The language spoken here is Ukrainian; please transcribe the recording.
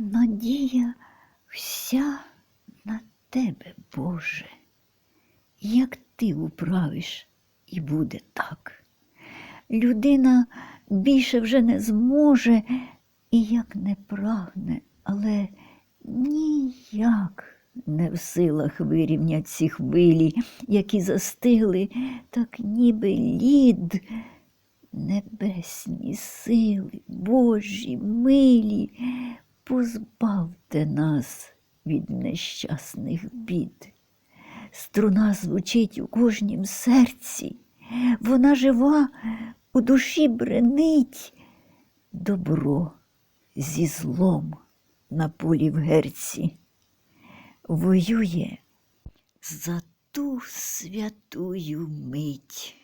Надія вся на тебе, Боже. Як ти управиш, і буде так. Людина більше вже не зможе і як не прагне, але ніяк не в силах вирівнять ці хвилі, які застигли, так ніби лід. Небесні сили, Божі, милі, позбавте нас від нещасних бід. Струна звучить у кожнім серці, вона жива, у душі бренить добро зі злом на полі в герці. Воює за ту святую мить.